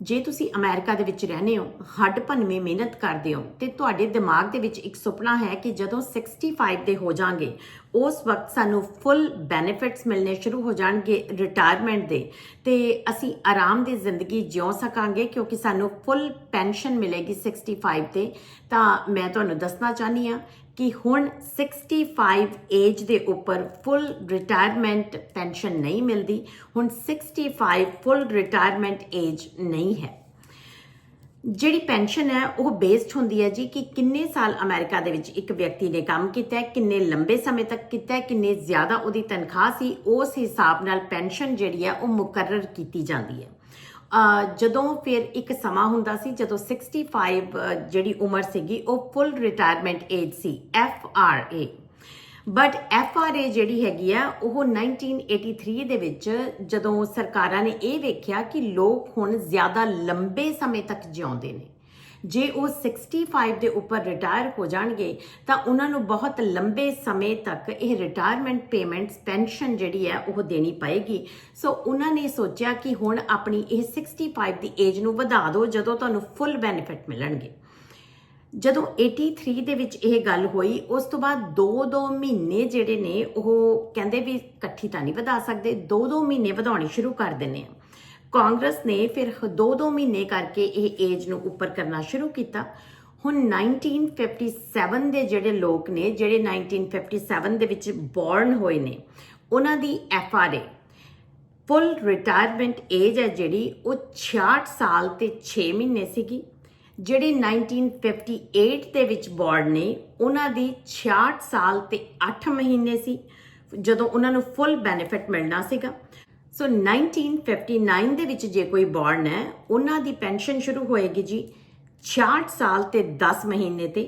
ਜੇ ਤੁਸੀਂ ਅਮਰੀਕਾ ਦੇ ਵਿੱਚ ਰਹਿੰਦੇ ਹੋ, ਹੱਡ ਭੰਨਵੇਂ ਮਿਹਨਤ ਕਰਦੇ ਹੋ ਤੇ ਤੁਹਾਡੇ ਦਿਮਾਗ ਦੇ ਵਿੱਚ ਇੱਕ ਸੁਪਨਾ ਹੈ ਕਿ ਜਦੋਂ 65 ਦੇ ਹੋ ਜਾਾਂਗੇ ਉਸ ਵਕਤ ਸਾਨੂੰ ਫੁੱਲ ਬੈਨੀਫਿਟਸ ਮਿਲਨੇ ਸ਼ੁਰੂ ਹੋ ਜਾਣਗੇ ਰਿਟਾਇਰਮੈਂਟ ਦੇ ਤੇ ਅਸੀਂ ਆਰਾਮ ਦੀ ਜ਼ਿੰਦਗੀ ਜਿਉ ਸਕਾਂਗੇ ਕਿਉਂਕਿ ਸਾਨੂੰ ਫੁੱਲ ਪੈਨਸ਼ਨ ਮਿਲੇਗੀ 65 ਤੇ। ਤਾਂ ਮੈਂ ਤੁਹਾਨੂੰ ਦੱਸਣਾ ਚਾਹਨੀ ਆ ਕਿ ਹੁਣ 65 ਏਜ ਦੇ ਉੱਪਰ ਫੁੱਲ ਰਿਟਾਇਰਮੈਂਟ ਪੈਨਸ਼ਨ ਨਹੀਂ ਮਿਲਦੀ, ਹੁਣ 65 ਫੁੱਲ ਰਿਟਾਇਰਮੈਂਟ ਏਜ ਨਹੀਂ ਹੈ। ਜਿਹੜੀ ਪੈਨਸ਼ਨ ਹੈ, ਉਹ ਬੇਸਡ ਹੁੰਦੀ ਹੈ ਜੀ ਕਿ ਕਿੰਨੇ ਸਾਲ ਅਮਰੀਕਾ ਦੇ ਵਿੱਚ ਇੱਕ ਵਿਅਕਤੀ ਨੇ ਕੰਮ ਕੀਤਾ ਹੈ, ਕਿੰਨੇ ਲੰਬੇ ਸਮੇਂ ਤੱਕ ਕੀਤਾ ਹੈ, ਕਿੰਨੇ ਜ਼ਿਆਦਾ ਉਹਦੀ ਤਨਖਾਹ ਸੀ, ਉਸ ਹਿਸਾਬ ਨਾਲ ਪੈਨਸ਼ਨ ਜਿਹੜੀ ਹੈ, ਉਹ ਮੁਕਰਰ ਕੀਤੀ ਜਾਂਦੀ ਹੈ। ਜਦੋਂ ਫਿਰ ਇੱਕ ਸਮਾਂ ਹੁੰਦਾ ਸੀ ਜਦੋਂ 65 ਅ, ਜਿਹੜੀ ਉਮਰ ਸੀਗੀ ਉਹ full retirement age C F R A but F R A ਜਿਹੜੀ ਹੈਗੀ ਆ ਉਹ 1983 ਦੇ ਵਿੱਚ ਜਦੋਂ ਸਰਕਾਰਾਂ ਨੇ ਇਹ ਵੇਖਿਆ ਕਿ ਲੋਕ ਹੁਣ ਜ਼ਿਆਦਾ ਲੰਬੇ ਸਮੇਂ ਤੱਕ ਜਿਉਂਦੇ ਨੇ। ਜੇ ਉਹ 65 ਦੇ ਉੱਪਰ ਰਿਟਾਇਰ ਹੋ ਜਾਣਗੇ, ਤਾਂ ਉਹਨਾਂ ਨੂੰ ਬਹੁਤ ਲੰਬੇ ਸਮੇਂ ਤੱਕ ਇਹ ਰਿਟਾਇਰਮੈਂਟ ਪੇਮੈਂਟਸ ਪੈਨਸ਼ਨ ਜਿਹੜੀ ਹੈ, ਉਹ ਦੇਣੀ ਪਏਗੀ। ਸੋ ਉਹਨਾਂ ਨੇ ਸੋਚਿਆ ਕਿ ਹੁਣ ਆਪਣੀ ਇਹ 65 ਦੀ ਏਜ ਨੂੰ ਵਧਾ ਦਿਓ, ਜਦੋਂ ਤੁਹਾਨੂੰ ਫੁੱਲ ਬੈਨੀਫਿਟ ਮਿਲਣਗੇ। ਜਦੋਂ 83 ਦੇ ਵਿੱਚ ਇਹ ਗੱਲ ਹੋਈ, ਉਸ ਤੋਂ ਬਾਅਦ 2-2 ਮਹੀਨੇ ਜਿਹੜੇ ਨੇ, ਉਹ ਕਹਿੰਦੇ ਵੀ ਇਕੱਠੀ ਤਾਂ ਨਹੀਂ ਵਧਾ ਸਕਦੇ 2-2 ਮਹੀਨੇ ਵਧਾਉਣੀ ਸ਼ੁਰੂ ਕਰ ਦਿੰਨੇ ਆ। ਕਾਂਗਰਸ ਨੇ ਫਿਰ 2-2 ਮਹੀਨੇ ਕਰਕੇ ਇਹ ਏਜ ਨੂੰ ਉੱਪਰ ਕਰਨਾ ਸ਼ੁਰੂ ਕੀਤਾ। ਹੁਣ 1957 ਦੇ ਜਿਹੜੇ ਲੋਕ ਨੇ, ਜਿਹੜੇ 1957 ਦੇ ਵਿੱਚ ਬੌਰਨ ਹੋਏ ਨੇ, ਉਹਨਾਂ ਦੀ F R A full retirement age ਹੈ ਜਿਹੜੀ, ਉਹ 66 ਸਾਲ ਤੇ 6 ਮਹੀਨੇ ਸੀਗੀ। ਜਿਹੜੇ 1958 ਦੇ ਵਿੱਚ ਬੌਰਨ ਨੇ, ਉਹਨਾਂ ਦੀ 66 ਸਾਲ ਤੇ 8 ਮਹੀਨੇ ਸੀ, ਜਦੋਂ ਉਹਨਾਂ ਨੂੰ ਫੁੱਲ ਬੈਨੀਫਿਟ ਮਿਲਣਾ ਸੀਗਾ। ਸੋ 1959 ਦੇ ਵਿੱਚ ਜੇ ਕੋਈ ਬੌਰਨ ਹੈ, ਉਹਨਾਂ ਦੀ ਪੈਨਸ਼ਨ ਸ਼ੁਰੂ ਹੋਏਗੀ ਜੀ 66 ਸਾਲ ਤੇ 10 ਮਹੀਨੇ ਤੇ।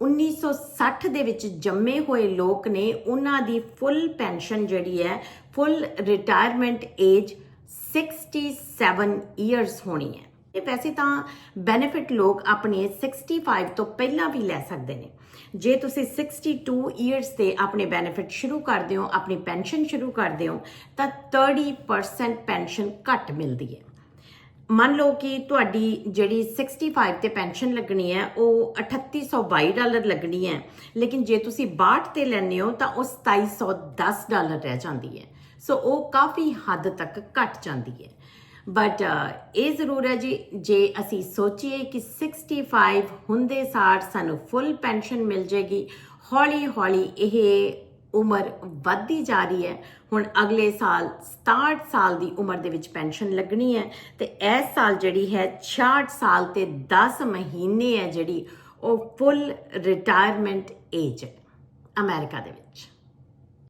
1960 ਦੇ ਵਿੱਚ ਜੰਮੇ ਹੋਏ ਲੋਕ ਨੇ, ਉਹਨਾਂ ਦੀ ਫੁੱਲ ਪੈਨਸ਼ਨ ਜਿਹੜੀ ਹੈ ਫੁੱਲ ਰਿਟਾਇਰਮੈਂਟ ਏਜ 67 ਇਅਰਸ ਹੋਣੀ ਹੈ। ਇਹ ਪੈਸੇ ਤਾਂ ਬੈਨੀਫਿਟ ਲੋਕ ਆਪਣੇ 65 ਤੋਂ ਪਹਿਲਾਂ ਵੀ ਲੈ ਸਕਦੇ ਨੇ। ਜੇ ਤੁਸੀਂ 62 ਇਅਰਸ ਤੇ ਆਪਣੇ ਬੈਨੀਫਿਟ ਸ਼ੁਰੂ ਕਰਦੇ ਹੋ, ਆਪਣੀ ਪੈਨਸ਼ਨ ਸ਼ੁਰੂ ਕਰਦੇ ਹੋ, ਤਾਂ 30% ਪੈਨਸ਼ਨ ਘੱਟ ਮਿਲਦੀ ਹੈ। ਮੰਨ ਲਓ ਕਿ ਤੁਹਾਡੀ ਜਿਹੜੀ 65 ਤੇ ਪੈਨਸ਼ਨ ਲੱਗਣੀ ਹੈ, ਉਹ 3822 ਡਾਲਰ ਲੱਗਣੀ ਹੈ। ਲੇਕਿਨ ਜੇ ਤੁਸੀਂ 62 ਤੇ ਲੈਂਦੇ ਹੋ, ਤਾਂ ਉਹ 2710 ਡਾਲਰ ਰਹਿ ਜਾਂਦੀ ਹੈ। ਸੋ ਉਹ ਕਾਫੀ ਹੱਦ ਤੱਕ ਘਟ ਜਾਂਦੀ ਹੈ। ਬਟ uh, ਇਹ ਜ਼ਰੂਰ ਹੈ ਜੀ, ਜੇ ਅਸੀਂ ਸੋਚੀਏ ਕਿ 65 ਹੁੰਦੇ ਸਾਰ ਸਾਨੂੰ ਫੁੱਲ ਪੈਨਸ਼ਨ ਮਿਲ ਜੇਗੀ ਹੌਲੀ ਹੌਲੀ ਇਹ ਉਮਰ ਵੱਧਦੀ ਜਾ ਰਹੀ ਹੈ। ਹੁਣ ਅਗਲੇ ਸਾਲ 67 ਸਾਲ ਦੀ ਉਮਰ ਦੇ ਵਿੱਚ ਪੈਨਸ਼ਨ ਲੱਗਣੀ ਹੈ ਤੇ ਇਸ ਸਾਲ ਜਿਹੜੀ ਹੈ 66 ਸਾਲ ਤੇ 10 ਮਹੀਨੇ ਹੈ ਜਿਹੜੀ ਉਹ ਫੁੱਲ ਰਿਟਾਇਰਮੈਂਟ ਏਜ ਹੈ ਅਮਰੀਕਾ ਦੇ ਵਿੱਚ।